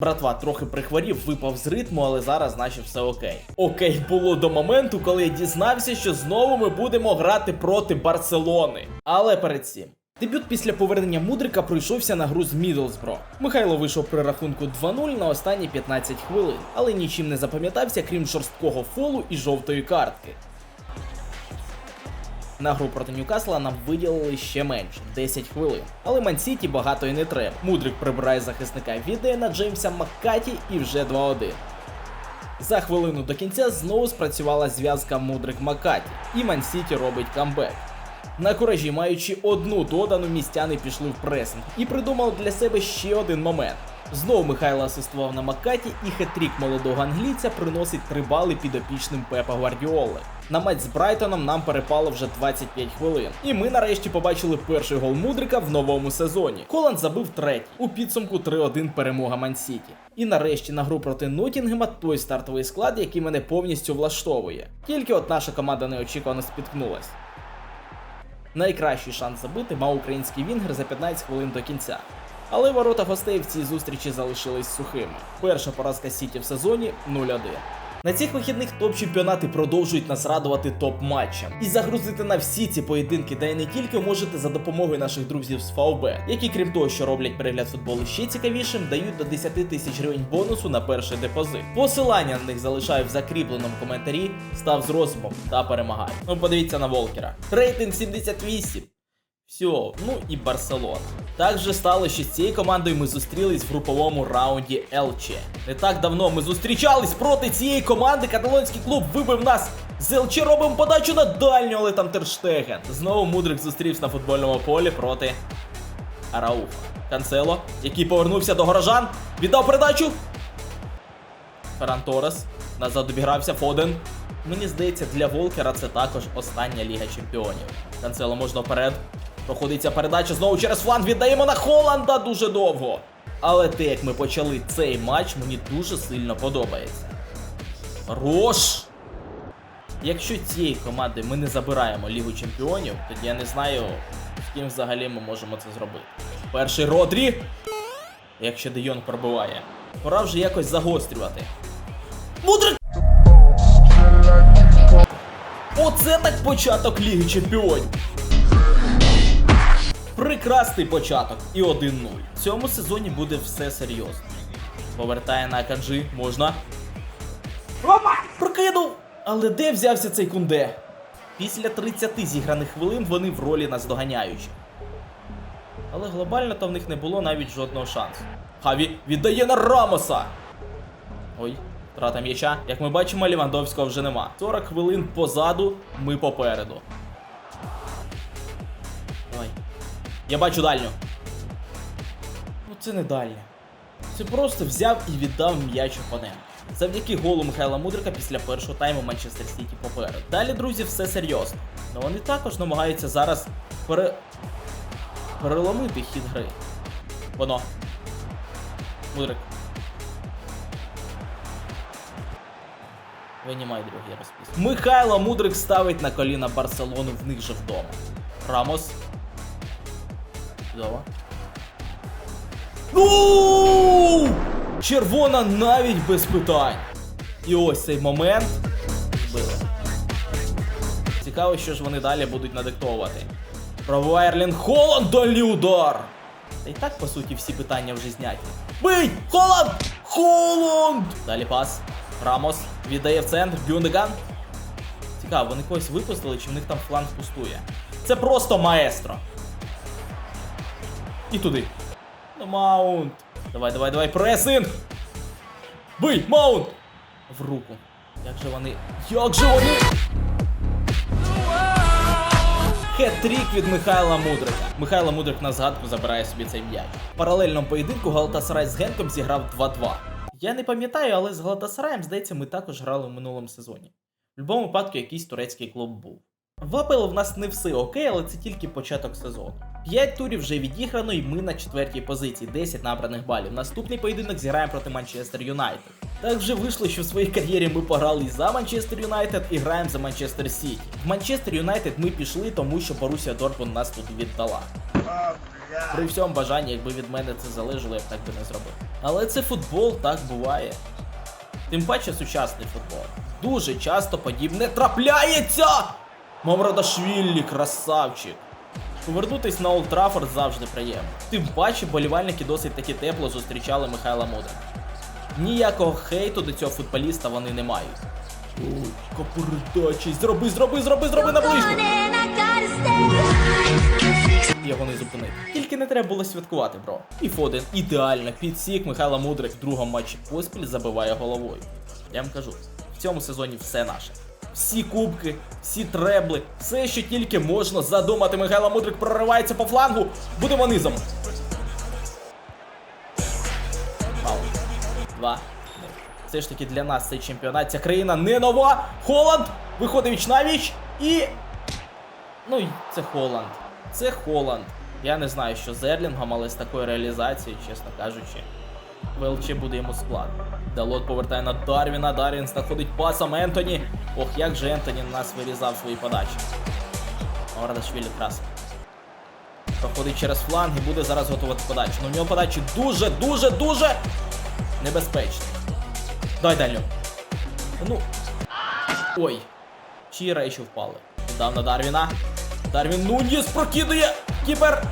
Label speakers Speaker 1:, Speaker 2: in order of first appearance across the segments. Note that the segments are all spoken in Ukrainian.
Speaker 1: Братва трохи прихворів, випав з ритму, але зараз наче все окей. Окей було до моменту, коли я дізнався, що знову ми будемо грати проти Барселони. Але перед цим. Дебют після повернення Мудрика пройшовся на гру з Мідлсбро. Михайло вийшов при рахунку 2-0 на останні 15 хвилин, але нічим не запам'ятався, крім жорсткого фолу і жовтої картки. На гру проти Ньюкасла нам виділили ще менше 10 хвилин. Але Мансіті багато і не треба. Мудрик прибирає захисника віддає на Джеймса Маккаті і вже 2-1. За хвилину до кінця знову спрацювала зв'язка Мудрик Макаті, і Мансіті робить камбек. На куражі, маючи одну додану, містяни пішли в пресинг і придумали для себе ще один момент. Знову Михайло асистував на Макаті, і хетрік молодого англійця приносить 3 бали підопічним Пепа Гвардіоли. На матч з Брайтоном нам перепало вже 25 хвилин. І ми нарешті побачили перший гол Мудрика в новому сезоні. Коланд забив третій. У підсумку 3-1 перемога Мансіті. І нарешті на гру проти Нотінгема той стартовий склад, який мене повністю влаштовує. Тільки от наша команда неочікувано спіткнулась. Найкращий шанс забити мав український вінгер за 15 хвилин до кінця. Але ворота гостей в цій зустрічі залишились сухими. Перша поразка Сіті в сезоні 0-1. На цих вихідних топ-чемпіонати продовжують нас радувати топ-матчам. І загрузити на всі ці поєдинки, де й не тільки можете за допомогою наших друзів з ФАОБ, які крім того, що роблять перегляд футболу ще цікавішим, дають до 10 тисяч гривень бонусу на перший депозит. Посилання на них залишаю в закріпленому коментарі. Став з розумом та перемагай. Ну подивіться на Волкера. Рейтинг 78. Все, ну і Барселона. Так же стало, що з цією командою ми зустрілись в груповому раунді Елче. Не так давно ми зустрічались проти цієї команди. Каталонський клуб вибив нас з ЛЧ, робимо подачу на дальню, але там Терштеген. Знову Мудрик зустрівся на футбольному полі проти Арауфа. Канцело, який повернувся до горожан, віддав передачу. Ферран Торес. Назад обігрався Фоден. Мені здається, для Волкера це також остання Ліга Чемпіонів. Канцело можна вперед. Проходиться передача знову через фланг. Віддаємо на Холланда дуже довго. Але те, як ми почали цей матч, мені дуже сильно подобається. Рош! Якщо цієї команди ми не забираємо Лігу Чемпіонів, тоді я не знаю, з ким взагалі ми можемо це зробити. Перший Родрі. Якщо Де Йонг пробиває. Пора вже якось загострювати. Мудрик! Оце так початок Ліги Чемпіонів. Прекрасний початок і 1-0. В цьому сезоні буде все серйозно. Повертає на Аканджі, можна. Прокинув! Але де взявся цей кунде? Після 30 зіграних хвилин вони в ролі наздоганяючих. Але глобально то в них не було навіть жодного шансу. Хаві віддає на Рамоса! Ой, втрата м'яча. Як ми бачимо, Лівандовського вже нема. 40 хвилин позаду, ми попереду. Я бачу дальню. Ну це не дальня. Це просто взяв і віддав м'яч опоненту. Завдяки голу Михайла Мудрика після першого тайму Манчестер Сіті попереду. Далі, друзі, все серйозно. Но вони також намагаються зараз пере... переломити хід гри. Воно. Мудрик. Винімай другий розпис. Михайло Мудрик ставить на коліна Барселону в них же вдома. Рамос. Чудово. Ну! Червона навіть без питань. І ось цей момент збили. Цікаво, що ж вони далі будуть надиктовувати. Пробиває Ерлін Холланд, дальній удар! Та й так, по суті, всі питання вже зняті. Бий! Холланд! Холланд! Далі пас. Рамос віддає в центр. Бюндеган. Цікаво, вони когось випустили, чи в них там фланг пустує. Це просто маестро. І туди. Ну, Маунт. Давай, давай, давай, пресинг! Бий! Маунт! В руку. Як же вони. Як же вони. Хет-трік від Михайла Мудрика. Михайло Мудрик на згадку забирає собі цей м'яч. В паралельному поєдинку Галатасарай з Генком зіграв 2-2. Я не пам'ятаю, але з Галатасараєм, здається, ми також грали в минулому сезоні. В будь-якому випадку якийсь турецький клуб був. В АПЛ в нас не все окей, але це тільки початок сезону. 5 турів вже відіграно, і ми на четвертій позиції, 10 набраних балів. Наступний поєдинок зіграємо проти Манчестер Юнайтед. Так вже вийшло, що в своїй кар'єрі ми пограли і за Манчестер Юнайтед і граємо за Манчестер Сіті. В Манчестер Юнайтед ми пішли, тому що Борусія Дортмунд нас тут віддала. При всьому бажанні, якби від мене це залежало, я б так би не зробив. Але це футбол, так буває. Тим паче сучасний футбол. Дуже часто подібне трапляється! Мамрадашвілі, красавчик. Повернутись на Олд завжди приємно. Тим паче болівальники досить таки тепло зустрічали Михайла Мудрика. Ніякого хейту до цього футболіста вони не мають. Ой, передачі. Зроби, зроби, зроби, зроби на ближню. Його не зупинити. Тільки не треба було святкувати, бро. І Фоден ідеально підсік Михайла Мудрик в другому матчі поспіль забиває головою. Я вам кажу, в цьому сезоні все наше. Всі кубки, всі требли, все, що тільки можна задумати. Михайло Мудрик проривається по флангу. Будемо низом. Фаул. Два. Все ж таки для нас цей чемпіонат. Ця країна не нова. Холланд виходить віч на віч і. Ну, це Холланд. Це Холланд. Я не знаю, що з Ерлінгом, але з такою реалізацією, чесно кажучи, ВЛЧ буде йому складно. Далот повертає на Дарвіна. Дарвін знаходить пасом Ентоні. Ох, як же Ентоні на нас вирізав свої подачі. Маврадашвілі красний. Проходить через фланг і буде зараз готувати подачу. Ну, у нього подачі дуже, дуже, дуже небезпечні. Дай дальню. Ну. Ой. Чиї речі впали. Дав на Дарвіна. Дарвін Нуньєс прокидує. Кіпер.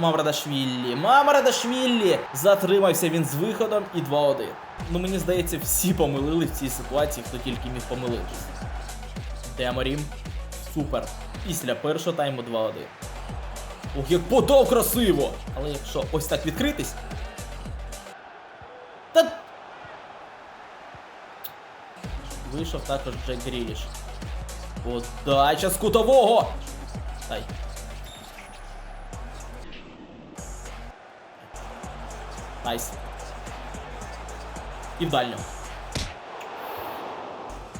Speaker 1: Мамрадашвілі. Мамрадашвілі. Затримався він з виходом і 2-1. Ну мені здається, всі помилили в цій ситуації, хто тільки міг помилитись. Деморім. Супер. Після першого тайму 2-1. Ох, як подав красиво! Але якщо ось так відкритись. Та Вийшов також Джек Гріліш. Подача з кутового! Дай. Найс. І в дальню.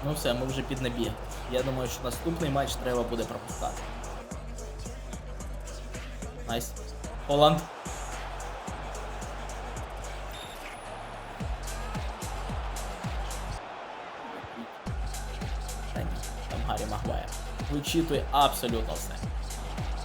Speaker 1: Ну все, ми вже під набіг. Я думаю, що наступний матч треба буде пропускати. Найс. Холланд. Там Гаррі Магуайр. Вичитує абсолютно все.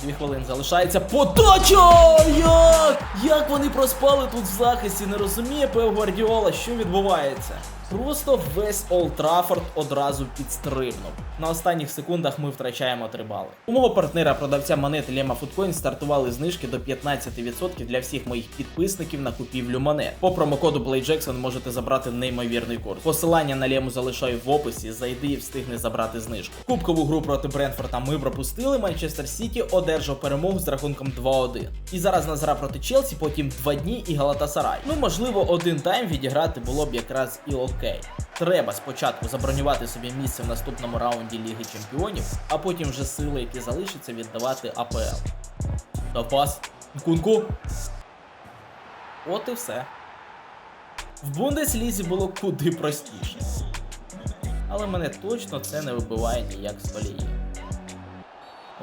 Speaker 1: Дві хвилини залишається. Подача! Як? Як вони проспали тут в захисті? Не розуміє Пев Гвардіола, що відбувається. Просто весь Олд Траффорд одразу підстрибнув. На останніх секундах ми втрачаємо 3 бали. У мого партнера продавця монет Лема Foodcoin стартували знижки до 15% для всіх моїх підписників на купівлю монет. По промокоду BladeJackson можете забрати неймовірний курс. Посилання на Лему залишаю в описі. Зайди і встигни забрати знижку. Кубкову гру проти Брентфорда ми пропустили. Манчестер Сіті одержав перемогу з рахунком 2-1. І зараз нас гра проти Челсі, потім 2 дні і Галатасарай. Ну можливо, один тайм відіграти було б якраз і окей. Треба спочатку забронювати собі місце в наступному раунді Ліги Чемпіонів, а потім вже сили, які залишаться, віддавати АПЛ. Та пас. Кунку. От і все. В Бундеслізі було куди простіше. Але мене точно це не вибиває ніяк з колії.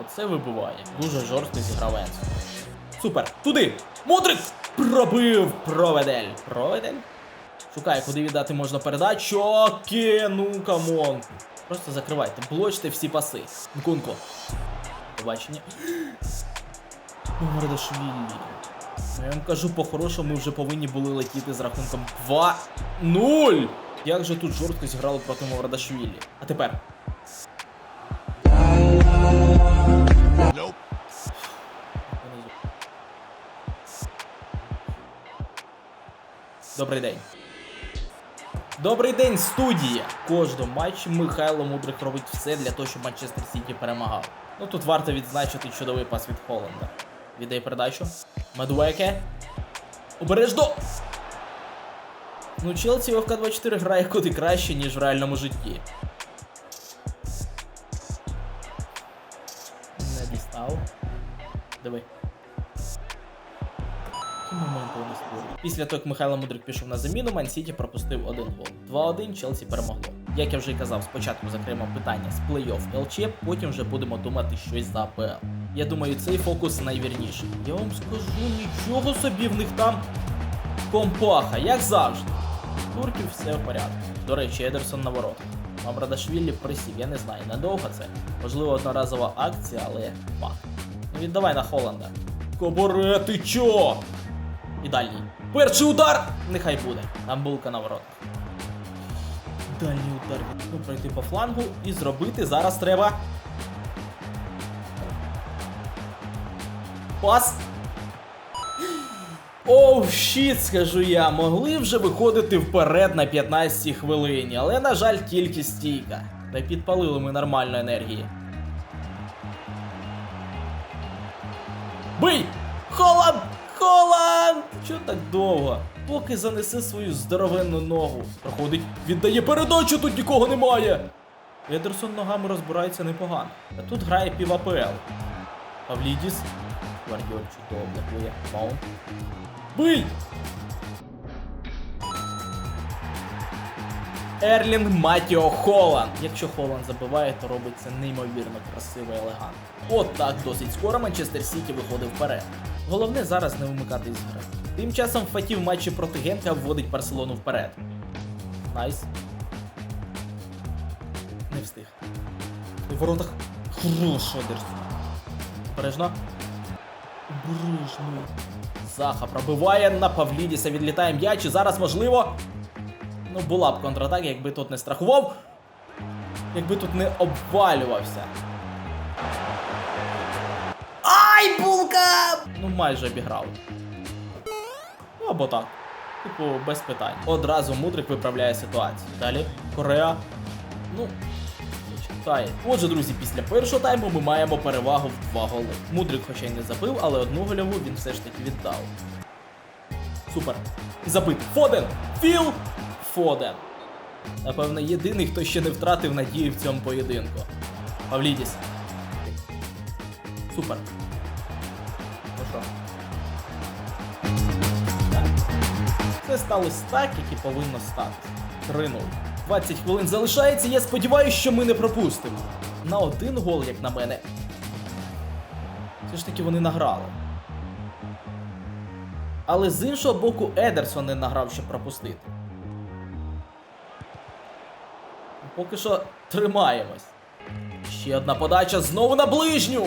Speaker 1: Оце вибиває. Дуже жорстко зіграв Енсо. Супер! Туди! Мудрик! Пробив! Проведель! Проведель? Шукає, куди віддати можна передачу. Оке, ну камон. Просто закривайте, блочте всі паси. Нкунко. Побачення. Мардашвілі. Я вам кажу, по-хорошому ми вже повинні були летіти з рахунком 2-0. Як же тут жорстко зіграли проти Маврадашвілі. А тепер. Добрий день. Добрий день, студія! В Кожному матчі Михайло Мудрик робить все для того, щоб Манчестер Сіті перемагав. Ну тут варто відзначити чудовий пас від Холланда. Віддає передачу. Медуеке. Обережно! Ну, Челсі в ФК-24 грає куди краще, ніж в реальному житті. Після того, як Михайло Мудрик пішов на заміну, Ман Сіті пропустив один гол. 2-1 Челсі перемогло. Як я вже й казав, спочатку закриємо питання з плей-офф ЛЧ, потім вже будемо думати щось за АПЛ. Я думаю, цей фокус найвірніший. Я вам скажу, нічого собі в них там компаха, як завжди. Турків все в порядку. До речі, Едерсон на воротах. Мамрадашвілі присів, я не знаю, надовго це. Можливо, одноразова акція, але факт. Ну віддавай на Холланда. Коборе, ти чо? І дальній. Перший удар! Нехай буде. Там булка на воротах. Дальній удар. Ну, пройти по флангу і зробити зараз треба. Пас. Оу, щіт, скажу я, могли вже виходити вперед на 15 хвилині, але, на жаль, тільки стійка. Не підпалили ми нормально енергії. Бий! Холанд! Чо так довго? Поки занесе свою здоровенну ногу. Проходить, віддає передачу, тут нікого немає. Едерсон ногами розбирається непогано. А тут грає пів АПЛ. Павлідіс. Гвардіоль чудово блокує. Маунт. Бий! Ерлінг Матіо Холланд. Якщо Холланд забиває, то робить це неймовірно красиво і елегантно. От так досить скоро Манчестер Сіті виходить вперед. Головне зараз не вимикати з гри. Тим часом Фаті в матчі проти Генка вводить Барселону вперед. Найс. Не встиг. У воротах. Хорош Едерсон. Обережно. Обережно. Заха пробиває на Павлідіса, відлітає м'яч і зараз можливо. Ну, була б контратака, якби тут не страхував. Якби тут не обвалювався. Ай, булка! Ну, майже обіграв. Або так. Типу, без питань. Одразу мудрик виправляє ситуацію. Далі Корея. Ну, чекає. Отже, друзі, після першого тайму ми маємо перевагу в два голи. Мудрик, хоча й не забив, але одну гольову він все ж таки віддав. Супер. Забит. Фоден! Філ! Фоден. Напевно, єдиний, хто ще не втратив надії в цьому поєдинку. Павлідіс. Супер. Ну що? Все сталося так, як і повинно статися. 3-0. 20 хвилин залишається, я сподіваюся, що ми не пропустимо. На один гол, як на мене. Все ж таки вони награли. Але з іншого боку, Едерсон не награв, щоб пропустити. Поки що тримаємось. Ще одна подача знову на ближню.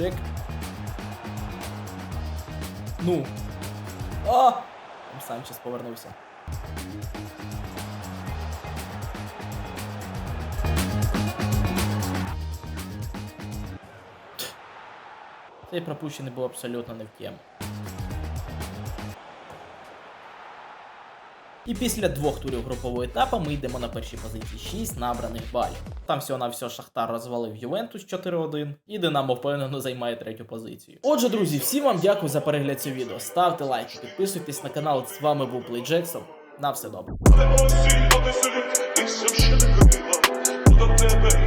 Speaker 1: Джек. Ну. А! Санчес повернувся. Цей пропущений був абсолютно не в тему. І після двох турів групового етапу ми йдемо на перші позиції 6 набраних балів. Там всього на все Шахтар розвалив Ювентус 4-1 і Динамо впевнено займає третю позицію. Отже, друзі, всім вам дякую за перегляд цього відео. Ставте лайки, підписуйтесь на канал. З вами був Плей Джексон. На все добре.
Speaker 2: До тебе.